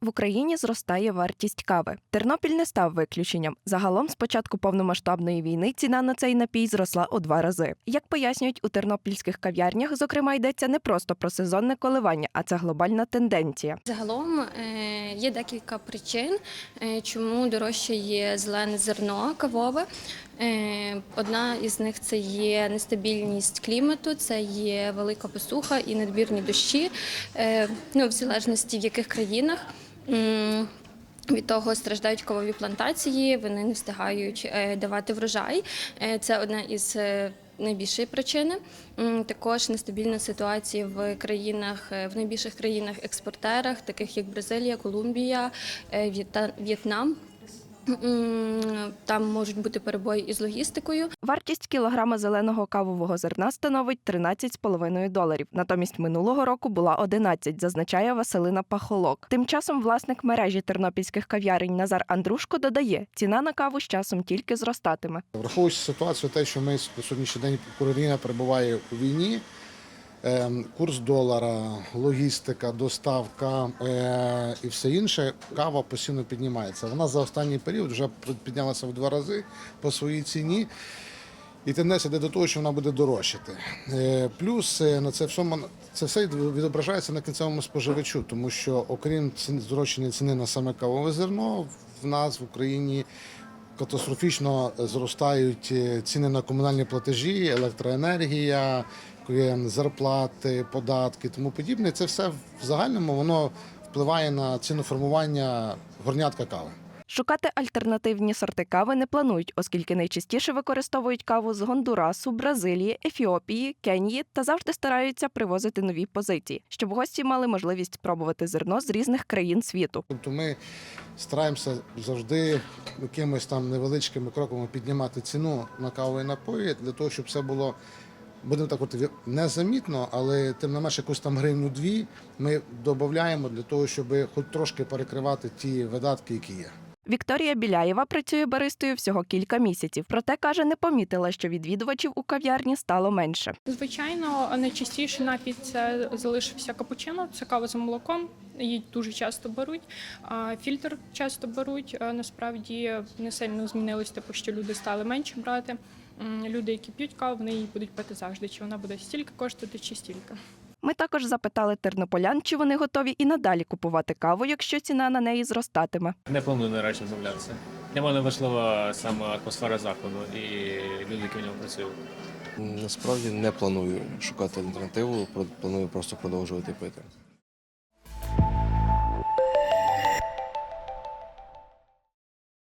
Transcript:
В Україні зростає вартість кави. Тернопіль не став виключенням. Загалом, з початку повномасштабної війни, ціна на цей напій зросла у два рази. Як пояснюють у тернопільських кав'ярнях, зокрема йдеться не просто про сезонне коливання, а це глобальна тенденція. Загалом е, є декілька причин, е, чому дорожче є зелене зерно кавове. Е, Одна із них це є нестабільність клімату, це є велика посуха і надмірні дощі, ну, в залежності в яких країнах. Від того страждають кавові плантації, вони не встигають е, давати врожай. Е, Це одна із найбільших найбільшої причини. Також нестабільна ситуація в країнах, е, в найбільших країнах-експортерах, таких як Бразилія, Колумбія, е, В'єтнам. Там можуть бути перебої із логістикою. Вартість кілограма зеленого кавового зерна становить 13,5 доларів. Натомість минулого року була 11, зазначає Василина Пахолок. Тим часом власник мережі тернопільських кав'ярень Назар Андрушко додає, ціна на каву з часом тільки зростатиме. Враховуючи ситуацію, те, що ми сьогоднішній день Україна перебуває у війні, курс долара, логістика, доставка е, і все інше, кава постійно піднімається. Вона за останній період вже піднялася в два рази по своїй ціні. І тенденція йде до того, що вона буде дорожчати. Е, Плюс е, на це всьому це все відображається на кінцевому споживачу, тому що окрім здорожчання ціни на саме кавове зерно, в нас в Україні катастрофічно зростають ціни на комунальні платежі, електроенергія, зарплати, податки, тому подібне. Це все в загальному воно впливає на ціноформування горнятка кави. Шукати альтернативні сорти кави не планують, оскільки найчастіше використовують каву з Гондурасу, Бразилії, Ефіопії, Кенії та завжди стараються привозити нові позиції, щоб гості мали можливість спробувати зерно з різних країн світу. Тобто ми стараємося завжди якимись там невеличкими кроками піднімати ціну на кавові напої для того, щоб все було. Будемо так говорити, незамітно, але тим не менше якусь там гривню-дві ми додаємо для того, щоб хоч трошки перекривати ті видатки, які є. Вікторія Біляєва працює баристою всього кілька місяців, проте каже, не помітила, що відвідувачів у кав'ярні стало менше. Звичайно, найчастіше напій це залишився капучино, це кава з молоком. Її дуже часто беруть. а Фільтр часто беруть. Насправді не сильно змінилось, типу, що люди стали менше брати. Люди, які п'ють каву, вони її будуть пити завжди. Чи вона буде стільки коштувати, чи стільки. Ми також запитали тернополян, чи вони готові і надалі купувати каву, якщо ціна на неї зростатиме. Не планую наразі відмовлятися. Для мене важлива саме атмосфера закладу і люди, які в ньому працюють. Насправді не планую шукати альтернативу, планую просто продовжувати пити.